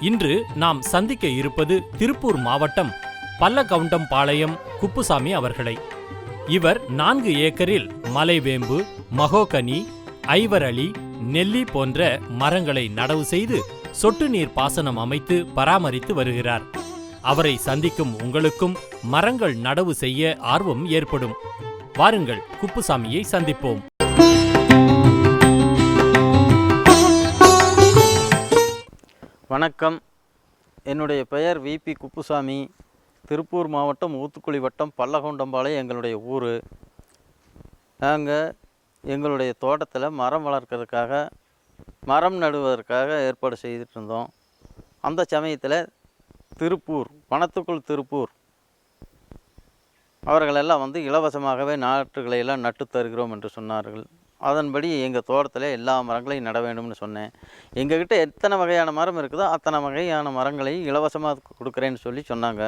இன்று நாம் சந்திக்க இருப்பது திருப்பூர் மாவட்டம் பல்லகவுண்டம்பாளையம் குப்புசாமி அவர்களை. இவர் நான்கு ஏக்கரில் மலைவேம்பு மகோகனி ஐவரளி நெல்லி போன்ற மரங்களை நடவு செய்து சொட்டு நீர் பாசனம் அமைத்து பராமரித்து வருகிறார். அவரை சந்திக்கும் உங்களுக்கும் மரங்கள் நடவு செய்ய ஆர்வம் ஏற்படும். வாருங்கள் குப்புசாமியை சந்திப்போம். வணக்கம். என்னுடைய பெயர் விபி குப்புசாமி. திருப்பூர் மாவட்டம் ஊத்துக்குழி வட்டம் பல்லகோண்டம்பாளையம் எங்களுடைய ஊர். நாங்கள் எங்களுடைய தோட்டத்தில் மரம் வளர்க்கறதுக்காக மரம் நடுவதற்காக ஏற்பாடு செய்துட்டு இருந்தோம் அந்த சமயத்தில் திருப்பூர் வனத்துக்குள் திருப்பூர் அவர்களெல்லாம் வந்து இலவசமாகவே நாற்றுகளை எல்லாம் நட்டுத் தருகிறோம் என்று சொன்னார்கள். அதன்படி எங்கள் தோட்டத்தில் எல்லா மரங்களையும் நட வேண்டும்னு சொன்னேன். எங்ககிட்ட எத்தனை வகையான மரம் இருக்குதோ அத்தனை வகையான மரங்களையும் இலவசமாக கொடுக்குறேன்னு சொல்லி சொன்னாங்க.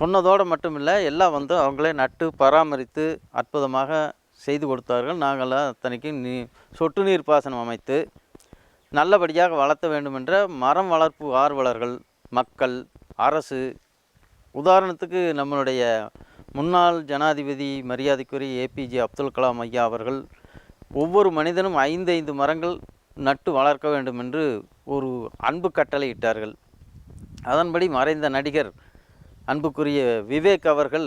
சொன்னதோடு மட்டும் இல்லை எல்லாம் வந்து அவங்களே நட்டு பராமரித்து அற்புதமாக செய்து கொடுத்தார்கள். நாங்கள் அத்தனைக்கும் நீ சொட்டு நீர் பாசனம் அமைத்து நல்லபடியாக வளர்த்த வேண்டுமென்ற மரம் வளர்ப்பு ஆர்வலர்கள் மக்கள் அரசு உதாரணத்துக்கு நம்மளுடைய முன்னாள் ஜனாதிபதி மரியாதைக்குரிய ஏபிஜே அப்துல் கலாம் ஐயா அவர்கள் ஒவ்வொரு மனிதனும் ஐந்து ஐந்து மரங்கள் நட்டு வளர்க்க வேண்டும் என்று ஒரு அன்பு கட்டளை இட்டார்கள். அதன்படி மறைந்த நடிகர் அன்புக்குரிய விவேக் அவர்கள்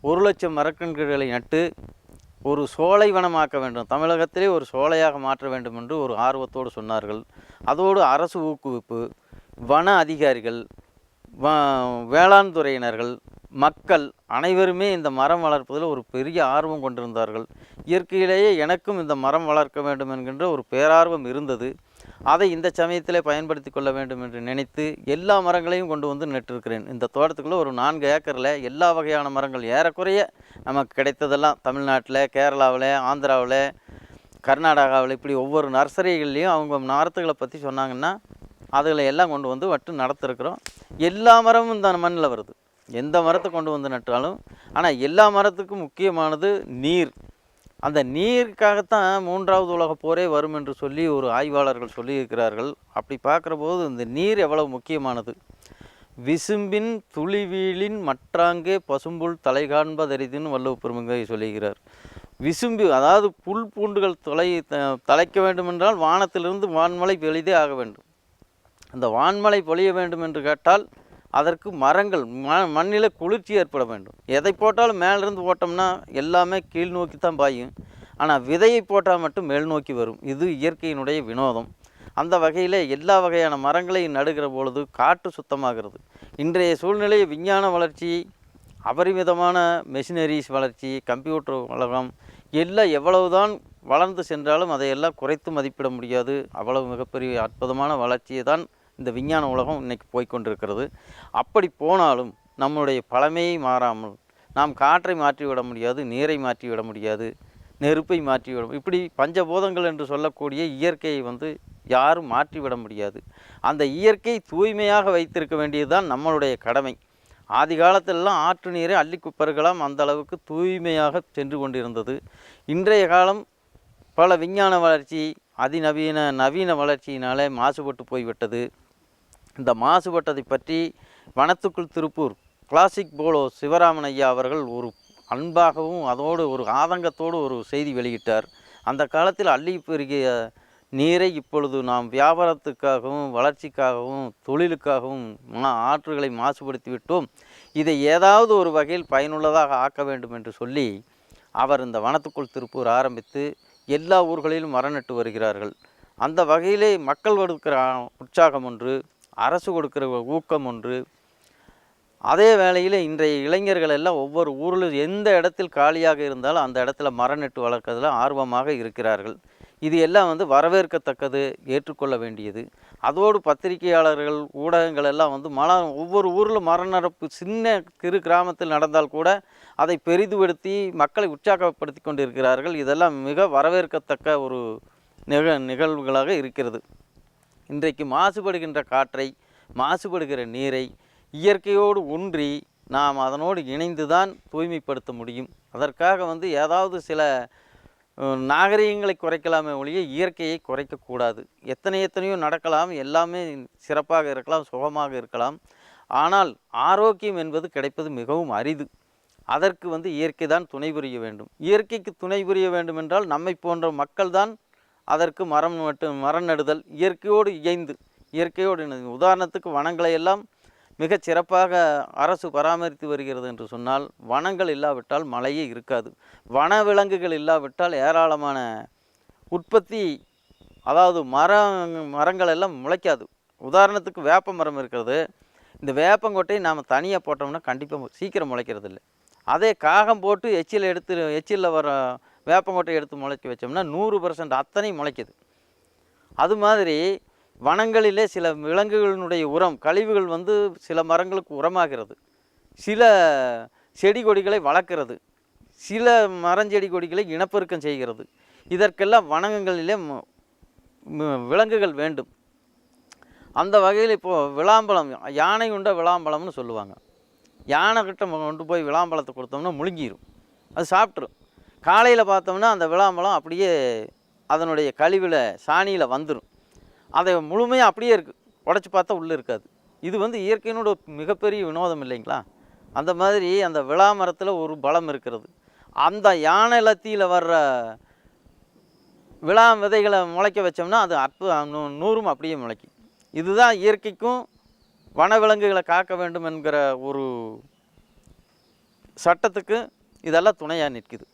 ஒரு லட்சம் மரக்கன்றுகளை நட்டு ஒரு சோலை வனமாக்க வேண்டும். தமிழகத்திலே ஒரு சோலையாக மாற்ற வேண்டும் என்று ஒரு ஆர்வத்தோடு சொன்னார்கள். அதோடு அரசு ஊக்குவிப்பு வன அதிகாரிகள் வேளாண் துறையினர்கள் மக்கள் அனைவருமே இந்த மரம் வளர்ப்பதில் ஒரு பெரிய ஆர்வம் கொண்டிருந்தார்கள். இயற்கையிலேயே எனக்கும் இந்த மரம் வளர்க்க வேண்டும் என்கின்ற ஒரு பேரார்வம் இருந்தது. அதை இந்த சமயத்தில் பயன்படுத்தி கொள்ள வேண்டும் என்று நினைத்து எல்லா மரங்களையும் கொண்டு வந்து நட்டிருக்கிறேன். இந்த தோட்டத்துக்குள்ளே ஒரு நான்கு ஏக்கரில் எல்லா வகையான மரங்கள் ஏறக்குறைய நமக்கு கிடைத்ததெல்லாம் தமிழ்நாட்டில் கேரளாவில் ஆந்திராவில் கர்நாடகாவில் இப்படி ஒவ்வொரு நர்சரிகள்லேயும் அவங்க மரத்துகளை பற்றி சொன்னாங்கன்னா அதில் எல்லாம் கொண்டு வந்து வட்டு நடத்திருக்கிறோம். எல்லா மரமும் இந்த மண்ணில் வருது. எந்த மரத்தை கொண்டு வந்து நட்டாலும் ஆனால் எல்லா மரத்துக்கும் முக்கியமானது நீர். அந்த நீருக்காகத்தான் மூன்றாவது உலகப் போரே வரும் என்று சொல்லி ஒரு ஆய்வாளர்கள் சொல்லியிருக்கிறார்கள். அப்படி பார்க்குற போது இந்த நீர் எவ்வளவு முக்கியமானது? விசும்பின் துளிவீழின் மற்றாங்கே பசும்புல் தலை காண்பதரிதுன்னு வள்ளுவ பெருமங்கை சொல்லுகிறார். விசும்பு அதாவது புல் பூண்டுகள் தொலை தலைக்க வேண்டுமென்றால் வானத்திலிருந்து வான்மலை பெளிதே ஆக வேண்டும். அந்த வான்மலை பொழிய வேண்டும் என்று கேட்டால் அதற்கு மரங்கள் ம மண்ணில் குளிர்ச்சி ஏற்பட வேண்டும். எதை போட்டாலும் மேலிருந்து போட்டோம்னா எல்லாமே கீழ் நோக்கி தான் பாயும். ஆனால் விதையை போட்டால் மட்டும் மேல் நோக்கி வரும். இது இயற்கையினுடைய வினோதம். அந்த வகையில் எல்லா வகையான மரங்களையும் நடுகிற பொழுது காற்று சுத்தமாகிறது. இன்றைய சூழ்நிலை விஞ்ஞான வளர்ச்சி அபரிமிதமான மெஷினரிஸ் வளர்ச்சி கம்ப்யூட்டர் உலகம் எல்லாம் எவ்வளவுதான் வளர்ந்து சென்றாலும் அதையெல்லாம் குறைத்து மதிப்பிட முடியாது. அவ்வளவு மிகப்பெரிய அற்புதமான வளர்ச்சியை தான் இந்த விஞ்ஞான உலகம் இன்றைக்கி போய்க்கொண்டிருக்கிறது. அப்படி போனாலும் நம்முடைய பழமையை மாறாமல் நாம் காற்றை மாற்றிவிட முடியாது நீரை மாற்றிவிட முடியாது நெருப்பை மாற்றிவிட இப்படி பஞ்சபூதங்கள் என்று சொல்லக்கூடிய இயற்கையை வந்து யாரும் மாற்றிவிட முடியாது. அந்த இயற்கை தூய்மையாக வைத்திருக்க வேண்டியதுதான் நம்மளுடைய கடமை. ஆதி காலத்திலெல்லாம் ஆற்று நீரை அள்ளி குப்பர்களாம் அந்த அளவுக்கு தூய்மையாக சென்று கொண்டிருந்தது. இன்றைய காலம் பல விஞ்ஞான வளர்ச்சி அதிநவீன நவீன வளர்ச்சியினாலே மாசுபட்டு போய்விட்டது. இந்த மாசுபட்டதை பற்றி வனத்துக்குள் திருப்பூர் கிளாசிக் போலோ சிவராமன் ஐயா அவர்கள் ஒரு அன்பாகவும் அதோடு ஒரு ஆதங்கத்தோடு ஒரு செய்தி வெளியிட்டார். அந்த காலத்தில் அள்ளி பெருகிய நீரை இப்பொழுது நாம் வியாபாரத்துக்காகவும் வளர்ச்சிக்காகவும் தொழிலுக்காகவும் மா- ஆற்றுகளை மாசுபடுத்தி விட்டோம். இதை ஏதாவது ஒரு வகையில் பயனுள்ளதாக ஆக்க வேண்டும் என்று சொல்லி அவர் இந்த வனத்துக்குள் திருப்பூர் ஆரம்பித்து எல்லா ஊர்களிலும் மரம் நட்டு வருகிறார்கள். அந்த வகையிலே மக்கள் கொடுக்கிற உற்சாகம் ஒன்று அரசு கொடுக்கிற ஊக்கம் ஒன்று. அதே வேளையில் இன்றைய இளைஞர்கள் எல்லாம் ஒவ்வொரு ஊரில் எந்த இடத்தில் காலியாக இருந்தாலும் அந்த இடத்துல மரம் நட்டு வளர்க்கறதுல ஆர்வமாக இருக்கிறார்கள். இது எல்லாம் வந்து வரவேற்கத்தக்கது ஏற்றுக்கொள்ள வேண்டியது. அதோடு பத்திரிகையாளர்கள் ஊடகங்கள் எல்லாம் வந்து மலம் ஒவ்வொரு ஊரில் மர நடப்பு சின்ன சிறு கிராமத்தில் நடந்தால் கூட அதை பெரிதுபடுத்தி மக்களை உற்சாகப்படுத்தி கொண்டிருக்கிறார்கள். இதெல்லாம் மிக வரவேற்கத்தக்க ஒரு நிக நிகழ்வுகளாக இருக்கிறது. இன்றைக்கு மாசுபடுகின்ற காற்றை மாசுபடுகிற நீரை இயற்கையோடு ஒன்றி நாம் அதனோடு இணைந்து தான் தூய்மைப்படுத்த முடியும். அதற்காக வந்து ஏதாவது சில நாகரீகங்களை குறைக்கலாமே ஒழிய இயற்கையை குறைக்கக்கூடாது எத்தனை எத்தனையோ நடக்கலாம் எல்லாமே சிறப்பாக இருக்கலாம் சுகமாக இருக்கலாம். ஆனால் ஆரோக்கியம் என்பது கிடைப்பது மிகவும் அரிது. அதற்கு வந்து இயற்கை தான் துணை புரிய வேண்டும். இயற்கைக்கு துணை புரிய வேண்டும் என்றால் நம்மை போன்ற மக்கள்தான் அதற்கு மரம் மட்டும் மரம் நடுதல் இயற்கையோடு இயைந்து இயற்கையோடு இணைந்து. உதாரணத்துக்கு வனங்களை எல்லாம் மிகச் சிறப்பாக அரசு பராமரித்து வருகிறது என்று சொன்னால் வனங்கள் இல்லாவிட்டால் மழையே இருக்காது. வனவிலங்குகள் இல்லாவிட்டால் ஏராளமான உற்பத்தி அதாவது மரம் மரங்கள் எல்லாம் முளைக்காது. உதாரணத்துக்கு வேப்ப மரம் இருக்கிறது. இந்த வேப்பங்கொட்டையை நாம் தனியாக போட்டோம்னா கண்டிப்பாக சீக்கிரம் முளைக்கிறது இல்லை அதே காகம் போட்டு எச்சில் எடுத்து எச்சிலில் வர வேப்பங்கொட்டை எடுத்து முளைக்க வச்சோம்னா நூறு பர்சன்ட் அத்தனை முளைக்குது. அது மாதிரி வனங்களிலே சில விலங்குகளினுடைய உரம் கழிவுகள் வந்து சில மரங்களுக்கு உரமாகிறது. சில செடி கொடிகளை வளர்க்கிறது. சில மரஞ்செடி கொடிகளை இனப்பெருக்கம் செய்கிறது. இதற்கெல்லாம் வனங்களிலே ம- விலங்குகள் வேண்டும். அந்த வகையில் இப்போது விளாம்பழம் யானை உண்ட விளாம்பழம்னு சொல்லுவாங்க. யானை கிட்ட கொண்டு போய் விளாம்பழத்தை கொடுத்தோம்னா முழுங்கிடும் அது சாப்பிட்ரும் காலையில் பார்த்தோம்னா அந்த விளாம்பழம் அப்படியே அதனுடைய கழிவில் சாணியில் வந்துடும் அதை முழுமையாக அப்படியே இருக்குது உடச்சி பார்த்தா உள்ளே இருக்காது. இது வந்து இயற்கையினோட மிகப்பெரிய வினோதம் இல்லைங்களா? அந்த மாதிரி அந்த விழா மரத்தில் ஒரு பலம் இருக்கிறது. அந்த யானை லத்தியில் வர்ற விழா விதைகளை முளைக்க வச்சோம்னா அது அற்பு நூறும் அப்படியே முளைக்கும். இதுதான் இயற்கைக்கும் வனவிலங்குகளை காக்க வேண்டும் என்கிற ஒரு சட்டத்துக்கு இதெல்லாம் துணையாக நிற்குது.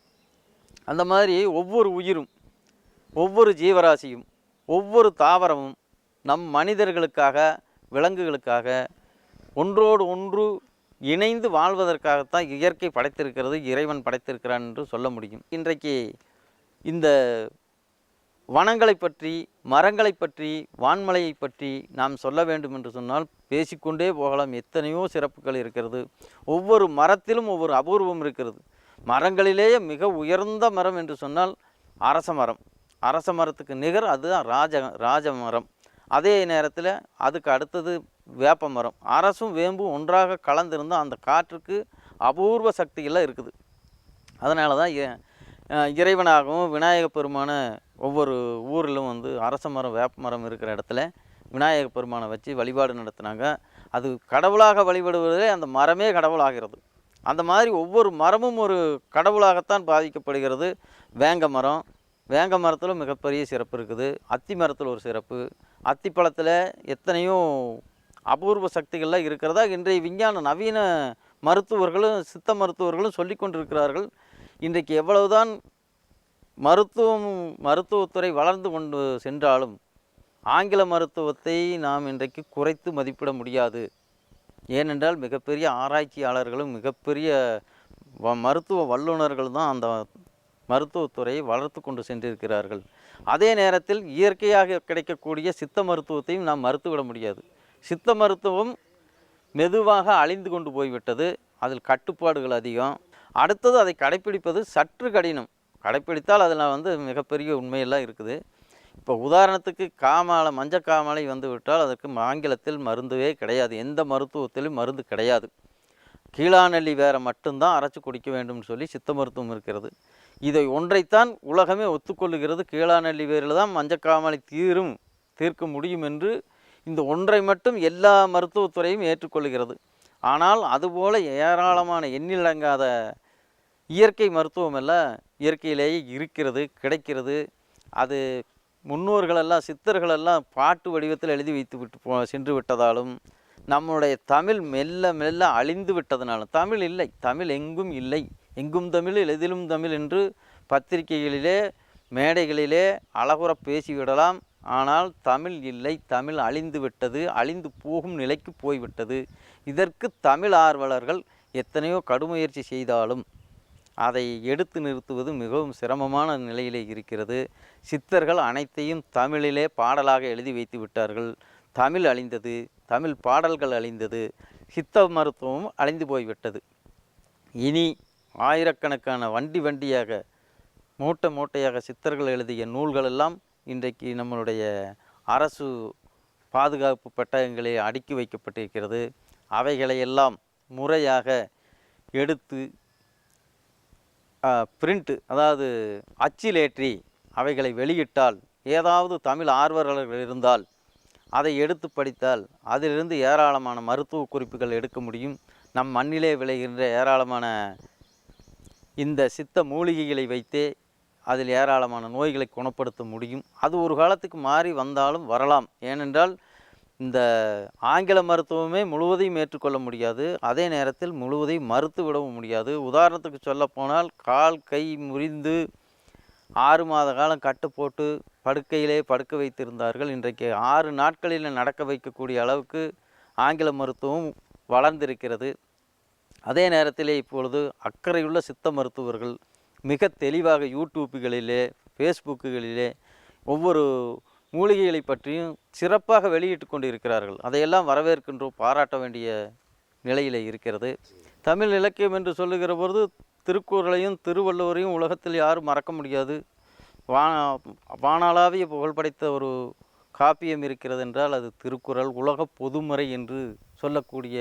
அந்த மாதிரி ஒவ்வொரு உயிரும் ஒவ்வொரு ஜீவராசியும் ஒவ்வொரு தாவரமும் நம் மனிதர்களுக்காக விலங்குகளுக்காக ஒன்றோடு ஒன்று இணைந்து வாழ்வதற்காகத்தான் இயற்கை படைத்திருக்கிறது இறைவன் படைத்திருக்கிறான் என்று சொல்ல முடியும். இன்றைக்கு இந்த வனங்களை பற்றி மரங்களை பற்றி வான்மலையை பற்றி நாம் சொல்ல வேண்டும் என்று சொன்னால் பேசிக்கொண்டே போகலாம். எத்தனையோ சிறப்புகள் இருக்கிறது. ஒவ்வொரு மரத்திலும் ஒவ்வொரு அபூர்வம் இருக்கிறது. மரங்களிலேயே மிக உயர்ந்த மரம் என்று சொன்னால் அரச மரம். அரச மரத்துக்கு நிகர் அதுதான் ராஜ ராஜ மரம். அதே நேரத்தில் அதுக்கு அடுத்தது வேப்ப மரம். அரசும் வேம்பும் ஒன்றாக கலந்திருந்தால் அந்த காற்றுக்கு அபூர்வ சக்தியெல்லாம் இருக்குது. அதனால தான் இறைவனாகவும் விநாயக பெருமான ஒவ்வொரு ஊரிலும் வந்து அரச மரம் வேப்ப மரம் இருக்கிற இடத்துல விநாயக பெருமானை வச்சு வழிபாடு நடத்துனாங்க. அது கடவுளாக வழிபடுவதே அந்த மரமே கடவுளாகிறது. அந்த மாதிரி ஒவ்வொரு மரமும் ஒரு கடவுளாகத்தான் பாதிக்கப்படுகிறது. வேங்க மரம். வேங்க மரத்தில் மிகப்பெரிய சிறப்பு இருக்குது. அத்தி மரத்தில் ஒரு சிறப்பு. அத்தி பழத்தில் எத்தனையோ அபூர்வ சக்திகள்லாம் இருக்கிறதா இன்றைய விஞ்ஞான நவீன மருத்துவர்களும் சித்த மருத்துவர்களும் சொல்லி கொண்டிருக்கிறார்கள். இன்றைக்கு எவ்வளவுதான் மருத்துவம் மருத்துவத்துறை வளர்ந்து கொண்டு சென்றாலும் ஆங்கில மருத்துவத்தை நாம் இன்றைக்கு குறைத்து மதிப்பிட முடியாது. ஏனென்றால் மிகப்பெரிய ஆராய்ச்சியாளர்களும் மிகப்பெரிய வ- மருத்துவ வல்லுநர்கள் தான் அந்த மருத்துவத்துறையை வளர்த்து கொண்டு சென்றிருக்கிறார்கள். அதே நேரத்தில் இயற்கையாக கிடைக்கக்கூடிய சித்த மருத்துவத்தையும் நாம் மறுத்துவிட முடியாது. சித்த மருத்துவம் மெதுவாக அழிந்து கொண்டு போய்விட்டது. அதில் கட்டுப்பாடுகள் அதிகம். அடுத்தது அதை கடைப்பிடிப்பது சற்று கடினம். கடைப்பிடித்தால் அதில் வந்து மிகப்பெரிய உண்மையெல்லாம் இருக்குது. இப்போ உதாரணத்துக்கு காமாலை மஞ்சள் காமாலை வந்து விட்டால் அதற்கு ஆங்கிலத்தில் மருந்துவே கிடையாது. எந்த மருத்துவத்திலும் மருந்து கிடையாது. கீழாநெல்லி வேற மட்டும்தான் அரைச்சு குடிக்க வேண்டும்னு சொல்லி சித்த மருத்துவம் இருக்கிறது. இதை ஒன்றைத்தான் உலகமே ஒத்துக்கொள்ளுகிறது. கீழாநெல்லி வேரில் தான் மஞ்சக்காமலை தீரும் தீர்க்க முடியும் என்று இந்த ஒன்றை மட்டும் எல்லா மருத்துவத்துறையும் ஏற்றுக்கொள்கிறது ஆனால் அதுபோல ஏராளமான எண்ணிலங்காத இயற்கை மருத்துவம் எல்லாம் இயற்கையிலேயே இருக்கிறது கிடைக்கிறது. அது முன்னோர்களெல்லாம் சித்தர்களெல்லாம் பாட்டு வடிவத்தில் எழுதி வைத்து விட்டு போ சென்று விட்டதாலும் நம்முடைய தமிழ் மெல்ல மெல்ல அழிந்து விட்டதனாலும் தமிழ் இல்லை தமிழ் எங்கும் இல்லை. எங்கும் தமிழ் எதிலும் தமிழ் என்று பத்திரிகைகளிலே மேடைகளிலே அழகுற பேசிவிடலாம் ஆனால் தமிழ் இல்லை தமிழ் அழிந்து விட்டது அழிந்து போகும் நிலைக்கு போய்விட்டது. இதற்கு தமிழ் ஆர்வலர்கள் எத்தனையோ கடுமுயற்சி செய்தாலும் அதை எடுத்து நிறுத்துவது மிகவும் சிரமமான நிலையிலே இருக்கிறது. சித்தர்கள் அனைத்தையும் தமிழிலே பாடலாக எழுதி வைத்து விட்டார்கள். தமிழ் அழிந்தது தமிழ் பாடல்கள் அழிந்தது சித்த மருத்துவமும் அழிந்து போய்விட்டது. இனி ஆயிரக்கணக்கான வண்டி வண்டியாக மூட்டை மூட்டையாக சித்தர்கள் எழுதிய நூல்களெல்லாம் இன்றைக்கு நம்மளுடைய அரசு பாதுகாப்பு பெட்டகங்களே அடுக்கி வைக்கப்பட்டிருக்கிறது. அவைகளையெல்லாம் முறையாக எடுத்து பிரிண்ட்டு அதாவது அச்சிலேற்றி அவைகளை வெளியிட்டால் ஏதாவது தமிழ் ஆர்வலர்கள் இருந்தால் அதை எடுத்து படித்தால் அதிலிருந்து ஏராளமான மருத்துவ குறிப்புகள் எடுக்க முடியும். நம் மண்ணிலே விளைகின்ற ஏராளமான இந்த சித்த மூலிகைகளை வைத்தே அதில் ஏராளமான நோய்களை குணப்படுத்த முடியும். அது ஒரு காலத்துக்கு மாறி வந்தாலும் வரலாம். ஏனென்றால் இந்த ஆங்கில மருத்துவமே முழுவதையும் ஏற்றுக்கொள்ள முடியாது. அதே நேரத்தில் முழுவதையும் மறுத்து விடவும் முடியாது. உதாரணத்துக்கு சொல்லப்போனால் கால் கை முறிந்து ஆறு மாத காலம் கட்டு போட்டு படுக்கையிலே படுக்க வைத்திருந்தார்கள். இன்றைக்கு ஆறு நாட்களில் நடக்க வைக்கக்கூடிய அளவுக்கு ஆங்கில மருத்துவம் வளர்ந்திருக்கிறது. அதே நேரத்திலே இப்பொழுது அக்கறையுள்ள சித்த மருத்துவர்கள் மிக தெளிவாக யூடியூப்புகளிலே ஃபேஸ்புக்குகளிலே ஒவ்வொரு மூலிகைகளை பற்றியும் சிறப்பாக வெளியிட்டு கொண்டு இருக்கிறார்கள் அதையெல்லாம் வரவேற்கின்றோம் பாராட்ட வேண்டிய நிலையில் இருக்கிறது. தமிழ் இலக்கியம் என்று சொல்லுகிற பொழுது திருக்குறளையும் திருவள்ளுவரையும் உலகத்தில் யாரும் மறக்க முடியாது. வா வானாளாவிய புகழ் படைத்த ஒரு காப்பியம் இருக்கிறது என்றால் அது திருக்குறள் உலக பொதுமறை என்று சொல்லக்கூடிய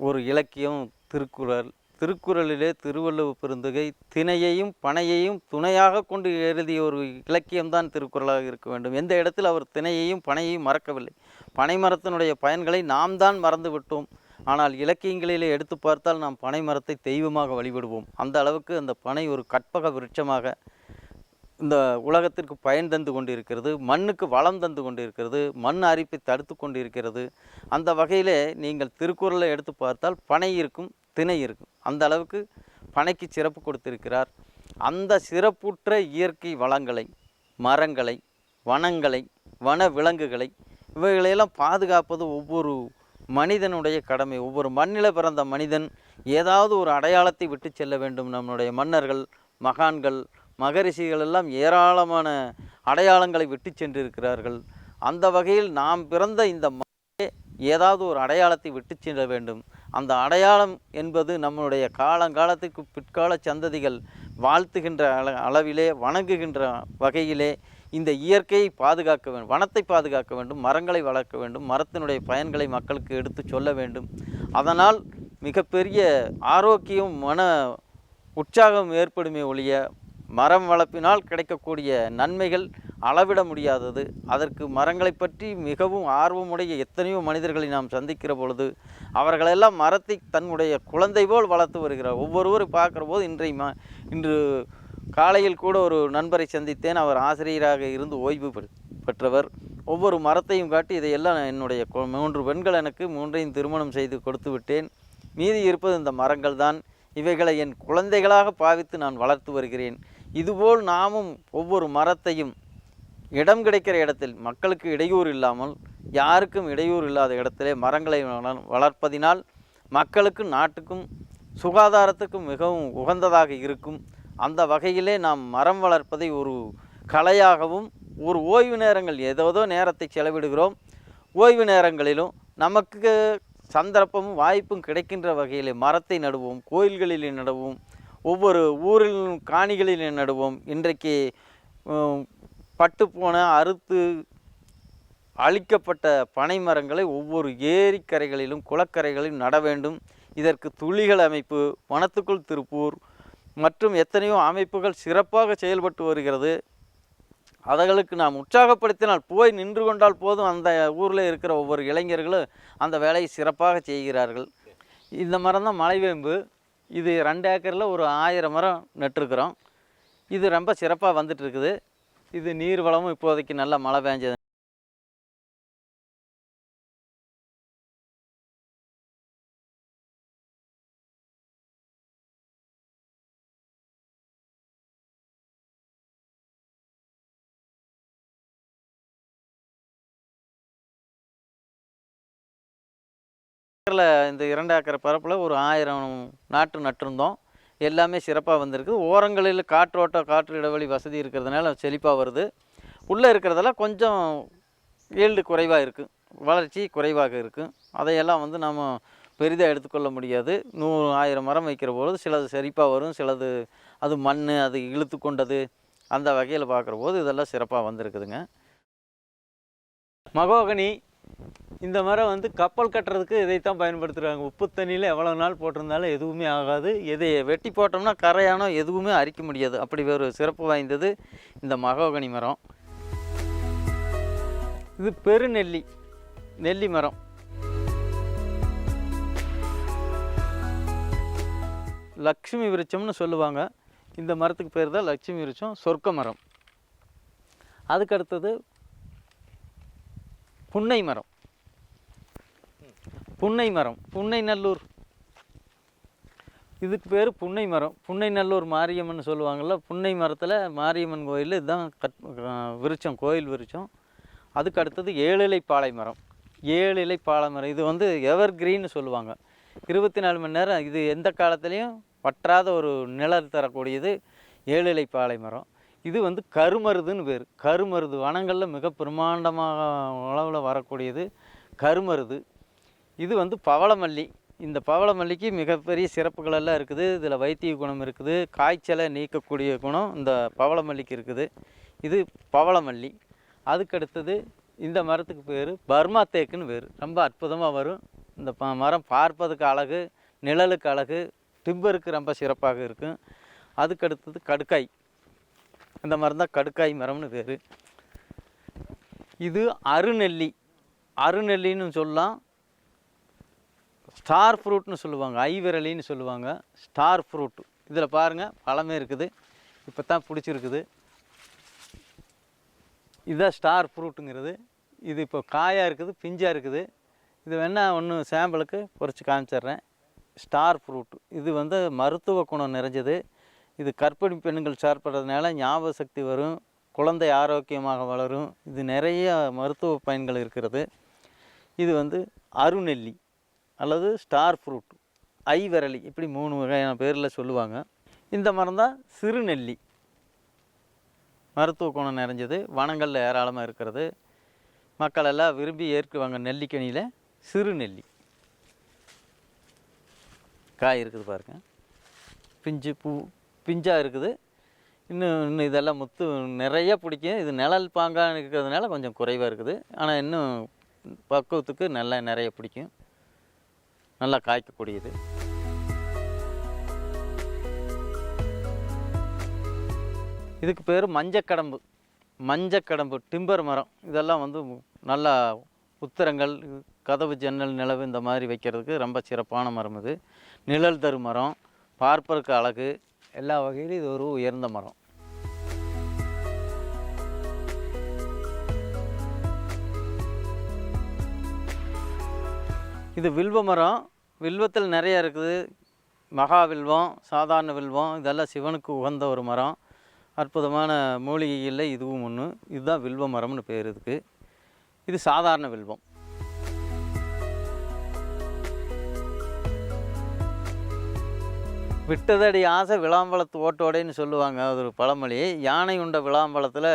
ஒரு இலக்கியம் திருக்குறள் திருக்குறளிலே திருவள்ளுவ பெருந்தகை திணையையும் பனையையும் துணையாக கொண்டு எழுதிய ஒரு இலக்கியம்தான் திருக்குறளாக இருக்க வேண்டும். எந்த இடத்தில் அவர் திணையையும் பனையையும் மறக்கவில்லை. பனை மரத்தினுடைய பயன்களை நாம் தான் மறந்து விட்டோம் ஆனால் இலக்கியங்களிலே எடுத்து பார்த்தால் நாம் பனை மரத்தை தெய்வமாக வழிபடுவோம். அந்த அளவுக்கு அந்த பனை ஒரு கற்பக விருட்சமாக இந்த உலகத்திற்கு பயன் தந்து கொண்டிருக்கிறது. மண்ணுக்கு வளம் தந்து கொண்டிருக்கிறது. மண் அரிப்பை தடுத்து கொண்டிருக்கிறது. அந்த வகையிலே நீங்கள் திருக்குறளை எடுத்து பார்த்தால் பனை இருக்கும் திணை இருக்கும். அந்த அளவுக்கு பனைக்கு சிறப்பு கொடுத்திருக்கிறார். அந்த சிறப்புற்ற இயற்கை வளங்களை மரங்களை வனங்களை வன விலங்குகளை இவைகளையெல்லாம் பாதுகாப்பது ஒவ்வொரு மனிதனுடைய கடமை. ஒவ்வொரு மண்ணில பிறந்த மனிதன் ஏதாவது ஒரு அடையாளத்தை விட்டு செல்ல வேண்டும். நம்முடைய மன்னர்கள் மகான்கள் மகரிஷிகள் எல்லாம் ஏராளமான அடையாளங்களை விட்டு சென்றிருக்கிறார்கள். அந்த வகையில் நாம் பிறந்த இந்த மண்ணிலே ஏதாவது ஒரு அடையாளத்தை விட்டு செல்ல வேண்டும். அந்த அடையாளம் என்பது நம்முடைய காலங்காலத்துக்கு பிற்கால சந்ததிகள் வாழ்த்துகின்ற அள அளவிலே வணங்குகின்ற வகையிலே இந்த இயற்கையை பாதுகாக்க வேண்டும் வனத்தை பாதுகாக்க வேண்டும் மரங்களை வளர்க்க வேண்டும் மரத்தினுடைய பயன்களை மக்களுக்கு எடுத்து சொல்ல வேண்டும். அதனால் மிகப்பெரிய ஆரோக்கியம் மன உற்சாகம் ஏற்படுமே ஒழிய மரம் வளர்ப்பினால் கிடைக்கக்கூடிய நன்மைகள் அளவிட முடியாதது. அதற்கு மரங்களை பற்றி மிகவும் ஆர்வமுடைய எத்தனையோ மனிதர்களை நாம் சந்திக்கிற பொழுது அவர்களெல்லாம் மரத்தை தன்னுடைய குழந்தை போல் வளர்த்து வருகிறார். ஒவ்வொருவரும் பார்க்குற போது இன்றைய ம இன்று காலையில் கூட ஒரு நண்பரை சந்தித்தேன். அவர் ஆசிரியராக இருந்து ஓய்வு பெற்- பெற்றவர். ஒவ்வொரு மரத்தையும் காட்டி இதையெல்லாம் என்னுடைய மூன்று பெண்கள் எனக்கு மூன்றையும் திருமணம் செய்து கொடுத்து விட்டேன். மீதி இருப்பது இந்த மரங்கள் தான் இவைகளை என் குழந்தைகளாக பாவித்து நான் வளர்த்து வருகிறேன். இதுபோல் நாமும் ஒவ்வொரு மரத்தையும் இடம் கிடைக்கிற இடத்தில் மக்களுக்கு இடையூறு இல்லாமல் யாருக்கும் இடையூறு இல்லாத இடத்திலே மரங்களை வள- வளர்ப்பதினால் மக்களுக்கும் நாட்டுக்கும் சுகாதாரத்துக்கும் மிகவும் உகந்ததாக இருக்கும். அந்த வகையிலே நாம் மரம் வளர்ப்பதை ஒரு கலையாகவும் ஒரு ஓய்வு நேரங்கள் ஏதோதோ நேரத்தை செலவிடுகிறோம். ஓய்வு நேரங்களிலும் நமக்கு சந்தர்ப்பமும் வாய்ப்பும் கிடைக்கின்ற வகையிலே மரத்தை நடுவோம் கோயில்களிலே நடுவோம். ஒவ்வொரு ஊரிலும் காணிகளில் நடுவோம். இன்றைக்கு உம், பட்டுப்போன அறுத்து அழிக்கப்பட்ட பனை மரங்களை ஒவ்வொரு ஏரிக்கரைகளிலும் குளக்கரைகளிலும் நட வேண்டும். இதற்கு துளிகள் அமைப்பு வனத்துக்குள் திருப்பூர் மற்றும் எத்தனையோ அமைப்புகள் சிறப்பாக செயல்பட்டு வருகிறது. அதுகளுக்கு நாம் உற்சாகப்படுத்தினால் போய் நின்று கொண்டால் போதும். அந்த ஊரில் இருக்கிற ஒவ்வொரு இளைஞர்களும் அந்த வேலையை சிறப்பாக செய்கிறார்கள். இந்த மரம் தான் மலைவேம்பு. இது ரெண்டு ஏக்கரில் ஒரு ஆயிரம் மரம் நட்டுருக்குறோம். இது ரொம்ப சிறப்பாக வந்துட்டு இருக்குது. இது நீர் வளமும் இப்போதைக்கு நல்லா மழை பெஞ்சது. ஏக்கரில் இந்த இரண்டு ஏக்கர் பரப்பில் ஒரு ஆயிரம் நாட்டு நட்டிருந்தோம். எல்லாமே சிறப்பாக வந்திருக்கு. ஓரங்களில் காற்றோட்டம் காற்று இடைவெளி வசதி இருக்கிறதுனால செழிப்பாக வருது. உள்ளே இருக்கிறதெல்லாம் கொஞ்சம் ஈல்டு குறைவாக இருக்குது வளர்ச்சி குறைவாக இருக்குது அதையெல்லாம் வந்து நம்ம பெரிதாக எடுத்துக்கொள்ள முடியாது. நூறு ஆயிரம் மரம் வைக்கிற பொழுது சிலது செழிப்பாக வரும் சிலது அது மண் அது இழுத்து கொண்டது. அந்த வகையில் பார்க்குற போது இதெல்லாம் சிறப்பாக வந்திருக்குதுங்க. மகோகனி இந்த மரம் வந்து கப்பல் கட்டுறதுக்கு இதைத்தான் பயன்படுத்துகிறாங்க உப்பு தண்ணியில் எவ்வளோ நாள் போட்டிருந்தாலும் எதுவுமே ஆகாது. இதை வெட்டி போட்டோம்னா கரையானோ எதுவுமே அரிக்க முடியாது. அப்படி ஒரு சிறப்பு வாய்ந்தது இந்த மகோகனி மரம். இது பெருநெல்லி நெல்லி மரம். லக்ஷ்மி விருட்சம்னு சொல்லுவாங்க. இந்த மரத்துக்கு பேர் தான் லட்சுமி விருட்சம் சொர்க்க மரம். அதுக்கு அடுத்தது புன்னை மரம். புன்னை மரம். புன்னை நல்லூர். இதுக்கு பேர் புன்னை மரம். புன்னை நல்லூர் மாரியம்மன் சொல்லுவாங்கள்ல புன்னை மரத்தில் மாரியம்மன் கோயில் இதுதான் கட் விருச்சம் கோயில் விருச்சம் அதுக்கு அடுத்தது ஏழிலை பாலை மரம். ஏழிலை பாலை மரம் இது வந்து எவர் கிரீன்னு சொல்லுவாங்க. இருபத்தி நாலு மணி நேரம் இது எந்த காலத்துலேயும் வற்றாத ஒரு நிழல் தரக்கூடியது ஏழிலை பாலை மரம். இது வந்து கருமருதுன்னு பேர். கருமருது வனங்களில் மிக பிரம்மாண்டமாக அளவில் வரக்கூடியது கருமருது. இது வந்து பவளமல்லி. இந்த பவளமல்லிக்கு மிகப்பெரிய சிறப்புகளெல்லாம் இருக்குது. இதில் வைத்திய குணம் இருக்குது. காய்ச்சலை நீக்கக்கூடிய குணம் இந்த பவளமல்லிக்கு இருக்குது. இது பவளமல்லி. அதுக்கு அடுத்தது இந்த மரத்துக்கு பேர் பர்மா தேக்குன்னு பேர். ரொம்ப அற்புதமாக வரும். இந்த ப மரம் பார்ப்பதுக்கு அழகு நிழலுக்கு அழகு டிம்பருக்கு ரொம்ப சிறப்பாக இருக்கும். அதுக்கடுத்தது கடுக்காய் இந்த மரம் தான் கடுக்காய் மரம்னு பேர். இது அருநெல்லி. அருநெல்லின்னு சொல்லலாம். ஸ்டார் ஃப்ரூட்னு சொல்லுவாங்க. ஐவிரலின்னு சொல்லுவாங்க. ஸ்டார் ஃப்ரூட் இதில் பாருங்கள் பழமே இருக்குது. இப்போ தான் பிடிச்சிருக்குது. இதுதான் ஸ்டார் ஃப்ரூட்டுங்கிறது இது இப்போ காயாக இருக்குது பிஞ்சாக இருக்குது. இது வேணால் ஒன்று சாம்பிளுக்கு பொறிச்சு காமிச்சிட்றேன். ஸ்டார் ஃப்ரூட் இது வந்து மருத்துவ குணம் நிறைஞ்சது. இது கற்பிணி பெண்கள் சாப்பிட்றதுனால ஞாபக சக்தி வரும் குழந்தை ஆரோக்கியமாக வளரும். இது நிறைய மருத்துவ பயன்கள் இருக்கிறது. இது வந்து அருநெல்லி அல்லது ஸ்டார் ஃப்ரூட் ஐவரளி இப்படி மூணு வகையான பேரில் சொல்லுவாங்க. இந்த மரம் தான் சிறுநெல்லி. மருத்துவ குணம் நிறைஞ்சது வனங்களில் ஏராளமாக இருக்கிறது. மக்கள் எல்லாம் விரும்பி ஏற்குவாங்க நெல்லிக்கனியில் சிறுநெல்லி. காய் இருக்குது பாருங்கள் பிஞ்சு பூ பிஞ்சாக இருக்குது. இன்னும் இன்னும் இதெல்லாம் முத்து நிறைய பிடிக்கும். இது நிழல் பாங்காக இருக்கிறதுனால கொஞ்சம் குறைவாக இருக்குது. ஆனால் இன்னும் பக்குவத்துக்கு நல்லா நிறைய பிடிக்கும். நல்லா காய்க்கக்கூடியது. இதுக்கு பேர் மஞ்சக்கடம்பு. மஞ்சக்கடம்பு டிம்பர் மரம். இதெல்லாம் வந்து நல்லா உத்தரங்கள் கதவு ஜன்னல் நிலவு இந்த மாதிரி வைக்கிறதுக்கு ரொம்ப சிறப்பான மரம் இது. நிழல் தரு மரம் பார்ப்பதற்கு அழகு. எல்லா வகையிலும் இது ஒரு உயர்ந்த மரம். இது வில்வ மரம். வில்வத்தில் நிறைய இருக்குது. மகா வில்வம் சாதாரண வில்வம் இதெல்லாம் சிவனுக்கு உகந்த ஒரு மரம். அற்புதமான மூலிகைகளில் இதுவும் ஒன்று இதுதான் வில்வ மரம்னு பேர் இதுக்கு. இது சாதாரண வில்வம். விட்டதடி ஆசை விளாம்பழத்து ஓட்டோடைன்னு சொல்லுவாங்க அது ஒரு பழமொழி. யானை உண்ட விளாம்பழத்தில்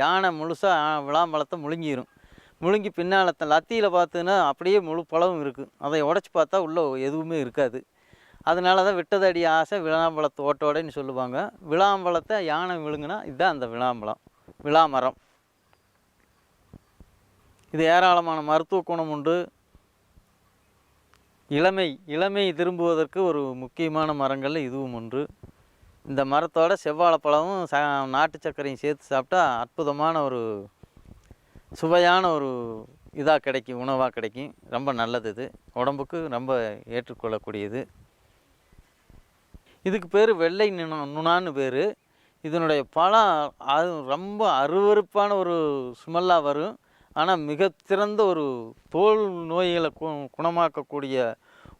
யானை முழுசாக விளாம்பழத்தை முழுங்கிடும் முழுங்கி பின்னால் லத்தியில் பார்த்தீங்கன்னா அப்படியே முழு பழமும் இருக்குது அதை உடச்சி பார்த்தா உள்ளே எதுவுமே இருக்காது. அதனால தான் விட்டதடி ஆசை விளாம்பழத்து ஓட்டோடைன்னு சொல்லுவாங்க. விளாம்பழத்தை யானை விழுங்குனா இதுதான் அந்த விளாம்பழம். விளாமரம். இது ஏராளமான மருத்துவ குணம் உண்டு. இளமை இளமை திரும்புவதற்கு ஒரு முக்கியமான மரங்களில் இதுவும் ஒன்று. இந்த மரத்தோட செவ்வாழைப்பழமும் ச நாட்டு சர்க்கரையும் சேர்த்து சாப்பிட்டா அற்புதமான ஒரு சுவையான ஒரு இதாக கிடைக்கும் உணவாக கிடைக்கும். ரொம்ப நல்லது இது. உடம்புக்கு ரொம்ப ஏற்றுக்கொள்ளக்கூடியது. இதுக்கு பேர் வெள்ளை நுணா நுணான்னு பேர். இதனுடைய பழம் அது ரொம்ப அருவருப்பான ஒரு ஸ்மெல்லாக வரும். ஆனால் மிகச்சிறந்த ஒரு தோல் நோய்களை கு குணமாக்கக்கூடிய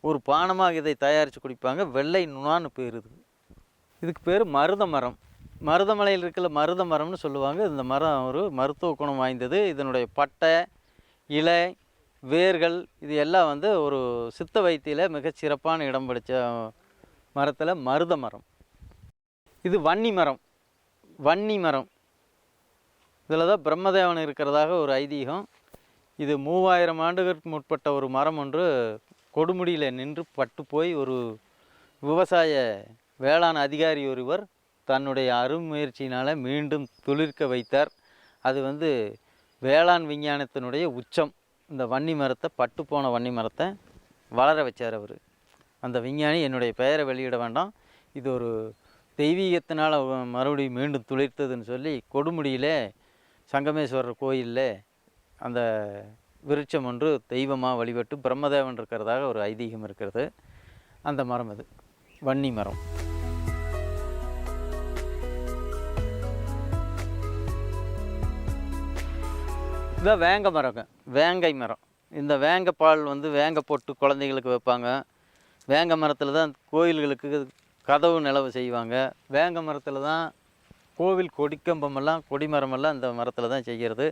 ஒரு பானமாக இதை தயாரித்து குடிப்பாங்க. வெள்ளை நுணான்னு பேர் இது. இதுக்கு பேர் மருத மரம். மருதமலையில் இருக்கிற மருத மரம்னு சொல்லுவாங்க. இந்த மரம் ஒரு மருத்துவ குணம் வாய்ந்தது. இதனுடைய பட்டை இலை வேர்கள் இது எல்லாம் வந்து ஒரு சித்த வைத்தியில் மிகச்சிறப்பான இடம் பிடிச்ச மரத்தில் மருத மரம். இது வன்னி மரம். வன்னி மரம். இதில் தான் பிரம்மதேவன் இருக்கிறதாக ஒரு ஐதீகம். இது மூவாயிரம் ஆண்டுகளுக்கு முற்பட்ட ஒரு மரம் ஒன்று கொடுமுடியில் நின்று பட்டு போய் ஒரு விவசாய வேளாண் அதிகாரி ஒருவர் தன்னுடைய அருமுயற்சியினால் மீண்டும் துளிர்க்க வைத்தார். அது வந்து வேளாண் விஞ்ஞானத்தினுடைய உச்சம். இந்த வன்னி மரத்தை பட்டு போன வன்னி மரத்தை வளர வச்சார் அவர். அந்த விஞ்ஞானி என்னுடைய பெயரை வெளியிட வேண்டாம். இது ஒரு தெய்வீகத்தினால் மறுபடியும் மீண்டும் துளிர்த்ததுன்னு சொல்லி கொடுமுடியில் சங்கமேஸ்வரர் கோயிலில் அந்த விருட்சம் ஒன்று தெய்வமாக வழிபட்டு பிரம்மதேவன் இருக்கிறதாக ஒரு ஐதீகம் இருக்கிறது. அந்த மரம் அது. வன்னி மரம். இதான் வேங்க மரங்க. வேங்கை மரம். இந்த வேங்கப்பால் வந்து வேங்க போட்டு குழந்தைங்களுக்கு வைப்பாங்க. வேங்க மரத்தில் தான் கோயில்களுக்கு கதவு நிலவு செய்வாங்க. வேங்க மரத்தில் தான் கோவில் கொடிக்கம்பமெல்லாம் கொடிமரமெல்லாம் இந்த மரத்தில் தான் செய்கிறது.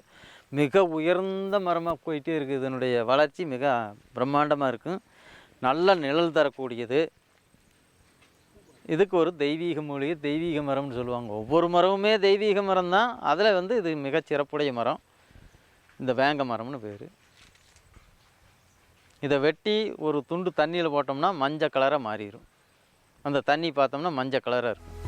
மிக உயர்ந்த மரமாக போயிட்டே இருக்குது. இதனுடைய வளர்ச்சி மிக பிரம்மாண்டமாக இருக்கும் நல்ல நிழல் தரக்கூடியது. இதுக்கு ஒரு தெய்வீக மூலிகை தெய்வீக மரம்னு சொல்லுவாங்க. ஒவ்வொரு மரமுமே தெய்வீக மரம் தான் அதில் வந்து இது மிக சிறப்புடைய மரம். இந்த வேங்க மரம்னு பேர். இதை வெட்டி ஒரு துண்டு தண்ணியில் போட்டோம்னா மஞ்சள் கலராக மாறிடும் அந்த தண்ணி பார்த்தோம்னா மஞ்சள் கலராக இருக்கும்.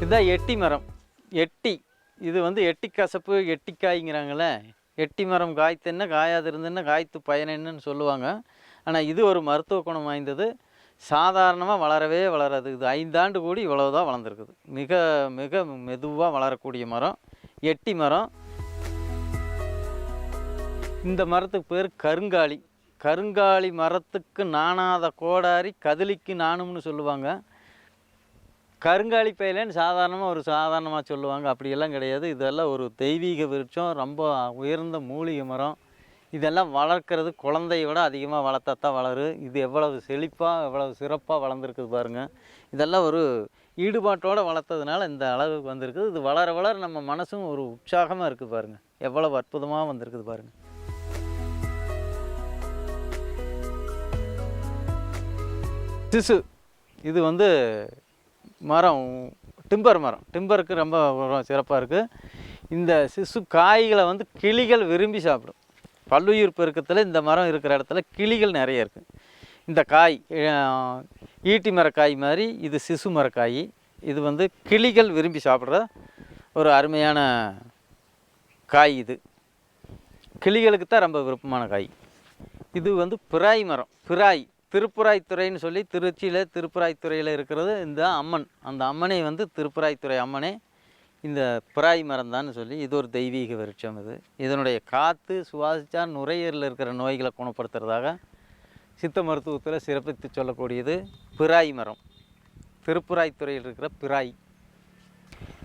இதுதான் எட்டி மரம். எட்டி. இது வந்து எட்டி கசப்பு எட்டிக்காய்ங்கிறாங்களே எட்டி மரம் காய்த்தென்ன காயாது இருந்தென்ன காய்த்து பயனென்னு சொல்லுவாங்க. ஆனால் இது ஒரு மருத்துவ குணம் வாய்ந்தது. சாதாரணமாக வளரவே வளராது. இது ஐந்தாண்டு கூடி இவ்வளவுதான் வளர்ந்துருக்குது. மிக மிக மெதுவாக வளரக்கூடிய மரம். எட்டி மரம். இந்த மரத்துக்கு பேர் கருங்காலி. கருங்காலி மரத்துக்கு நாணாத கோடாரி கதலிக்கு நாணும்னு சொல்லுவாங்க. கருங்காலி பயிலன்னு சாதாரணமாக ஒரு சாதாரணமாக சொல்லுவாங்க. அப்படியெல்லாம் கிடையாது. இதெல்லாம் ஒரு தெய்வீக விருட்சம். ரொம்ப உயர்ந்த மூலிகை மரம். இதெல்லாம் வளர்க்குறது குழந்தையோட அதிகமாக வளர்த்தா தான் வளரும் இது எவ்வளவு செழிப்பாக எவ்வளவு சிறப்பாக வளர்ந்துருக்குது பாருங்கள் இதெல்லாம் ஒரு ஈடுபாட்டோடு வளர்த்ததுனால இந்த அளவுக்கு வந்திருக்குது. இது வளர வளர நம்ம மனசும் ஒரு உற்சாகமாக இருக்குது பாருங்கள் எவ்வளவு அற்புதமாக வந்திருக்குது பாருங்கள் சிசு. இது வந்து மரம் டிம்பர் மரம். டிம்பருக்கு ரொம்ப சிறப்பாக இருக்குது இந்த சிசு காய்களை வந்து கிளிகள் விரும்பி சாப்பிடும். பல்லுயிர் பெருக்கத்தில் இந்த மரம் இருக்கிற இடத்துல கிளிகள் நிறைய இருக்குது இந்த காய் ஈட்டி மரக்காய் மாதிரி இது சிசு மரக்காய். இது வந்து கிளிகள் விரும்பி சாப்பிட்ற ஒரு அருமையான காய் இது. கிளிகளுக்கு தான் ரொம்ப விருப்பமான காய். இது வந்து பிராய் மரம். பிராய். திருப்புராய்த்துறைன்னு சொல்லி திருச்சியில் திருப்புராய்த்துறையில் இருக்கிறது இந்த அம்மன். அந்த அம்மனை வந்து திருப்புராய்த்துறை அம்மனே இந்த பிராய் மரம் தான் சொல்லி இது ஒரு தெய்வீக விருட்சம் இது. இதனுடைய காற்று சுவாசித்தா நுரையீரலில் இருக்கிற நோய்களை குணப்படுத்துறதாக சித்த மருத்துவத்தில் சிறப்பித்து சொல்லக்கூடியது பிராய் மரம். திருப்புராய்த்துறையில் இருக்கிற பிராய்.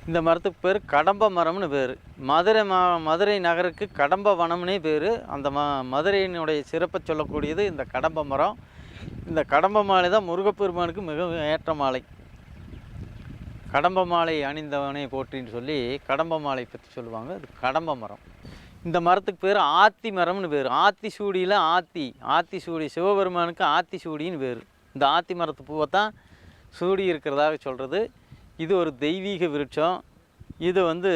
இந்த மரத்துக்கு பேர் கடம்ப மரம்னு பேர். மதுரை மா மதுரை நகருக்கு கடம்ப வனம்னே பேர். அந்த ம மதுரையினுடைய சிறப்பை சொல்லக்கூடியது இந்த கடம்ப மரம். இந்த கடம்ப மாலை தான் முருகப்பெருமானுக்கு மிகவும் ஏற்ற மாலை. கடம்ப மாலை அணிந்தவனை போற்றின்னு சொல்லி கடம்ப மாலை பற்றி சொல்லுவாங்க. அது கடம்ப மரம். இந்த மரத்துக்கு பேர் ஆத்தி மரம்னு பேர். ஆத்தி சூடியில் ஆத்தி. ஆத்தி சூடி சிவபெருமானுக்கு ஆத்தி சூடின்னு பேர். இந்த ஆத்தி மரத்து பூவை தான் சூடி இருக்கிறதாக சொல்கிறது இது ஒரு தெய்வீக விருட்சம். இது வந்து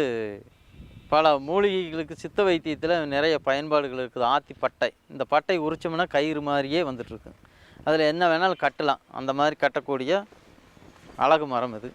பல மூலிகைகளுக்கு சித்த வைத்தியத்தில் நிறைய பயன்பாடுகள் இருக்குது. ஆத்தி பட்டை. இந்த பட்டை உரிச்சோம்னா கயிறு மாதிரியே வந்துட்டுருக்கு. அதில் என்ன வேணாலும் கட்டலாம். அந்த மாதிரி கட்டக்கூடிய அழகு மரம் இது.